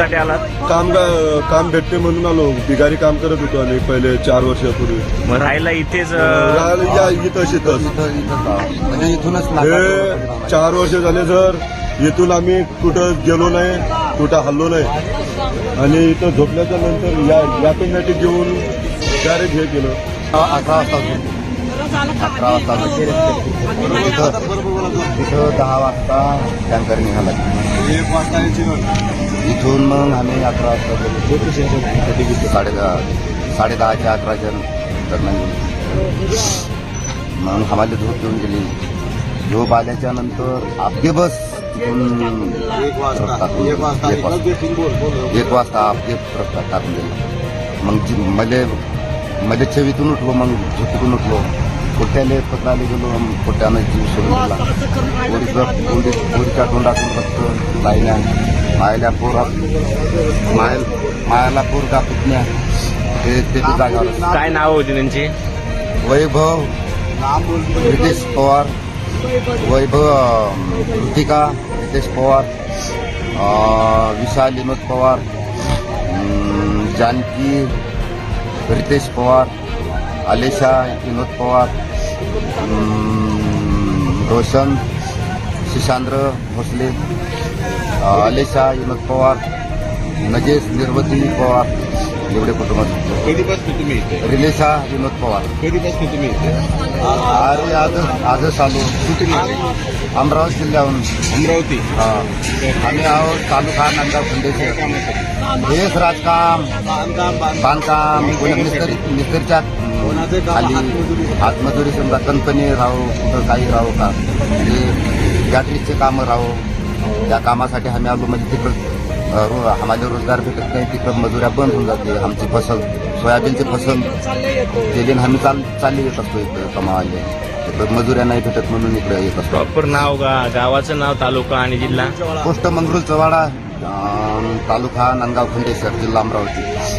कशासाठी आलात? काम काम भेटते म्हणून आलो. बिगारी काम करत होतो आम्ही पहिले चार वर्षापूर्वी. मग राहायला इथेच अं, राहिलं या इथं शेतच म्हणजे इथूनच हे चार वर्ष झाले सर इथून आम्ही कुठं गेलो नाही कुठं हल्लो नाही. आणि इथं झोपल्याच्या नंतर या याटोमॅटिक घेऊन डायरेक्ट हे केलं. अकरा वाजता होतो. अकरा वाजता होतो. इथं दहा वाजता टँकर निघाला. एक वाजता इथून मग आम्ही अकरा वाजता गेलो. साडे दहा साडे दहाच्या अकराच्या दरम्यान गेलो. मग आम्हाला झोप येऊन गेली. झोप आल्याच्यानंतर आपली बस तिथून टाकून एक वाजता एक वाजता. आपली ट्रक टाकून गेली. मग जी- मले मले चवीतून उठलो मग झोपून उठलो. पोट्याले पत्राले गेलो मग पोट्यानं जीव सोडून गेला पोरीचं पोरी पोरीच्या तोंडातून रक्त लायल्या मायल्या पोरा माय मायाला पोरगा पुतण्या. ते ते बी जागावर काय नाव होती त्यांची? वैभव रितेश पवार. वैभव ऋतिका रितेश पवार. विशाल विनोद पवार. जानकी रितेश पवार. आलेशा विनोद पवार. रोशन शिशांद्र भोसले. आलेशा विनोद पवार नजेश निर्वती पवार एवढे कुटुंब. कधीपासून तुम्ही इथे? रिलेशा विनोद पवार. कधीपासून तुम्ही इथे? अरे आज आजच आलो कुठून आले? अमरावती जिल्ह्याहून. अमरावती? हा. आम्ही आहोत तालुका नांदगाव खंडेश्वर कामासाठी हेच राजकाम. बांधकाम. मिस्त्री मिस्त्रीच्या खाली हातमजुरी समजा कंपनी राहू कुठं काही राहू का? म्हणजे गॅटरीचे कामं राहू. त्या कामासाठी आम्ही आलो म्हणजे तिकडं आम्हाला रोजगार भेटत नाही तिकडं मजुऱ्या बंद होऊन जाते आमची फसल सोयाबीनची फसल आणि आम्ही चाल चालली येत असतो इकडं कमावाले. तिकडं मजुऱ्या नाही भेटत म्हणून इकडे येत असतो. प्रॉपर नाव गा गावाचं नाव तालुका आणि जिल्हा? पोस्ट मंगरुळ चवाडा तालुका नांदगाव खंडेश्वर जिल्हा अमरावती.